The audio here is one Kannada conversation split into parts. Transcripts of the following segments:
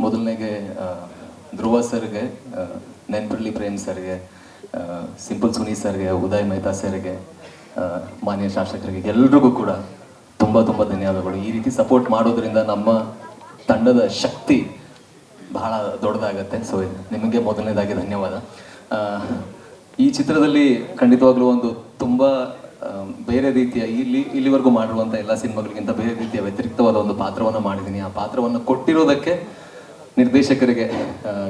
ಮೊದಲನೇಗೆ ಧ್ರುವ ಸರ್ಗೆ ನೆನ್ಪಿರ್ಲಿ ಪ್ರೇಮ್ ಸರ್ಗೆ ಸಿಂಪಲ್ ಸುನಿ ಸರ್ಗೆ, ಉದಯ್ ಮೆಹ್ತಾ ಸರ್ಗೆ ಮಾನ್ಯ ಶಾಸಕರಿಗೆ ಎಲ್ರಿಗೂ ಕೂಡ ತುಂಬ ತುಂಬ ಧನ್ಯವಾದಗಳು. ಈ ರೀತಿ ಸಪೋರ್ಟ್ ಮಾಡೋದ್ರಿಂದ ನಮ್ಮ ತಂಡದ ಶಕ್ತಿ ಬಹಳ ದೊಡ್ಡದಾಗತ್ತೆ. ಸೊ, ನಿಮಗೆ ಮೊದಲನೇದಾಗಿ ಧನ್ಯವಾದ. ಈ ಚಿತ್ರದಲ್ಲಿ ಖಂಡಿತವಾಗ್ಲೂ ಒಂದು ತುಂಬ ಬೇರೆ ರೀತಿಯ ಇಲ್ಲಿ, ಇಲ್ಲಿವರೆಗೂ ಮಾಡಿರುವಂಥ ಎಲ್ಲ ಸಿನಿಮಾಗಳಿಗಿಂತ ಬೇರೆ ರೀತಿಯ ವ್ಯತಿರಿಕ್ತವಾದ ಒಂದು ಪಾತ್ರವನ್ನು ಮಾಡಿದ್ದೀನಿ. ಆ ಪಾತ್ರವನ್ನು ಕೊಟ್ಟಿರೋದಕ್ಕೆ ನಿರ್ದೇಶಕರಿಗೆ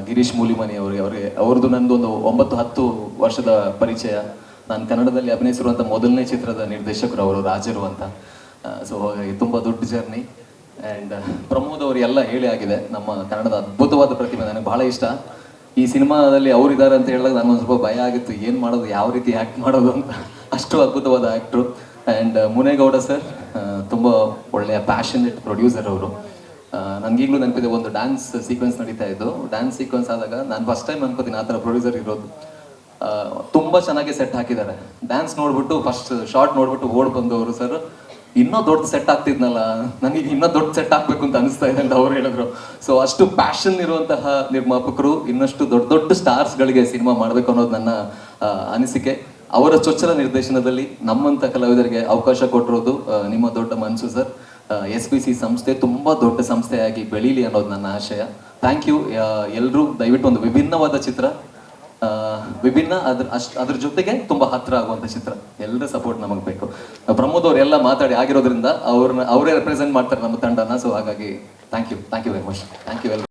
ಗಿರೀಶ್ ಮೂಲಿಮನಿ ಅವರಿಗೆ ಅವರಿಗೆ, ಅವ್ರದ್ದು ನಂದು ಒಂದು ಒಂಬತ್ತು ಹತ್ತು ವರ್ಷದ ಪರಿಚಯ. ನಾನು ಕನ್ನಡದಲ್ಲಿ ಅಭಿನಯಿಸಿರುವಂಥ ಮೊದಲನೇ ಚಿತ್ರದ ನಿರ್ದೇಶಕರು ಅವರು ರಾಜರು ಅಂತ. ಸೊ ಹಾಗಾಗಿ ತುಂಬ ದೊಡ್ಡ ಜರ್ನಿ. ಆ್ಯಂಡ್ ಪ್ರಮೋದ್ ಅವರು ಎಲ್ಲ ಹೇಳಿ ಆಗಿದೆ. ನಮ್ಮ ಕನ್ನಡದ ಅದ್ಭುತವಾದ ಪ್ರತಿಮೆ ನನಗೆ ಬಹಳ ಇಷ್ಟ. ಈ ಸಿನಿಮಾದಲ್ಲಿ ಅವರಿದ್ದಾರೆ ಅಂತ ಹೇಳಿದಾಗ ನನಗೊಂದು ಸ್ವಲ್ಪ ಭಯ ಆಗಿತ್ತು. ಏನು ಮಾಡೋದು, ಯಾವ ರೀತಿ ಆ್ಯಕ್ಟ್ ಮಾಡೋದು ಅಂತ. ಅಷ್ಟು ಅದ್ಭುತವಾದ ಆ್ಯಕ್ಟ್ರು ಆ್ಯಂಡ್ ಮುನೇಗೌಡ ಸರ್ ತುಂಬ ಒಳ್ಳೆಯ ಪ್ಯಾಷನೇಟ್ ಪ್ರೊಡ್ಯೂಸರ್ ಅವರು. ನನಗೀಗಲೂ ನೆನಪಿದೆ ಒಂದು ಡ್ಯಾನ್ಸ್ ಸೀಕ್ವೆನ್ಸ್ ನಡೀತಾ ಇದ್ದು. ಡ್ಯಾನ್ಸ್ ಸೀಕ್ವೆನ್ಸ್ ಆದಾಗ ನಾನು ಫಸ್ಟ್ ಟೈಮ್ ಅನ್ಕೋತೀನಿ ಆ ಥರ ಪ್ರೊಡ್ಯೂಸರ್ ಇರೋದು. ತುಂಬ ಚೆನ್ನಾಗಿ ಸೆಟ್ ಹಾಕಿದ್ದಾರೆ. ಡ್ಯಾನ್ಸ್ ನೋಡ್ಬಿಟ್ಟು ಫಸ್ಟ್ ಶಾರ್ಟ್ ನೋಡ್ಬಿಟ್ಟು ಓಡ್ ಬಂದವರು ಸರ್ ಇನ್ನೂ ದೊಡ್ಡ ಸೆಟ್ ಆಗ್ತಿದ್ನಲ್ಲ. ನನಗೆ ಇನ್ನೂ ದೊಡ್ಡ ಸೆಟ್ ಹಾಕ್ಬೇಕು ಅಂತ ಅನಿಸ್ತಾ ಇದೆ ಅಂತ ಅವ್ರು ಹೇಳಿದ್ರು. ಸೊ ಅಷ್ಟು ಪ್ಯಾಷನ್ ಇರುವಂತಹ ನಿರ್ಮಾಪಕರು, ಇನ್ನಷ್ಟು ದೊಡ್ಡ ದೊಡ್ಡ ಸ್ಟಾರ್ಸ್ಗಳಿಗೆ ಸಿನಿಮಾ ಮಾಡಬೇಕು ಅನ್ನೋದು ನನ್ನ ಅನಿಸಿಕೆ. ಅವರ ಚೊಚ್ಚಲ ನಿರ್ದೇಶನದಲ್ಲಿ ನಮ್ಮಂತ ಕಲಾವಿದರಿಗೆ ಅವಕಾಶ ಕೊಟ್ಟಿರೋದು ನಿಮ್ಮ ದೊಡ್ಡ ಮನಸ್ಸು ಸರ್. ಎಸ್ ಬಿ ಸಿ ಸಂಸ್ಥೆ ತುಂಬಾ ದೊಡ್ಡ ಸಂಸ್ಥೆಯಾಗಿ ಬೆಳೀಲಿ ಅನ್ನೋದು ನನ್ನ ಆಶಯ. ಥ್ಯಾಂಕ್ ಯು ಎಲ್ಲರೂ ದಯವಿಟ್ಟು ಒಂದು ವಿಭಿನ್ನವಾದ ಚಿತ್ರ ವಿಭಿನ್ನ ಅದ್ರ, ಅಷ್ಟ್, ಅದ್ರ ಜೊತೆಗೆ ತುಂಬಾ ಹತ್ರ ಆಗುವಂತ ಚಿತ್ರ. ಎಲ್ಲರ ಸಪೋರ್ಟ್ ನಮಗೆ ಬೇಕು. ಪ್ರಮೋದ್ ಅವ್ರು ಎಲ್ಲ ಮಾತಾಡಿ ಆಗಿರೋದ್ರಿಂದ ಅವ್ರನ್ನ ಅವರೇ ರೆಪ್ರೆಸೆಂಟ್ ಮಾಡ್ತಾರೆ ನಮ್ಮ ತಂಡನ. ಸೊ ಹಾಗಾಗಿ thank you thank you very much thank you ಎಲ್ರು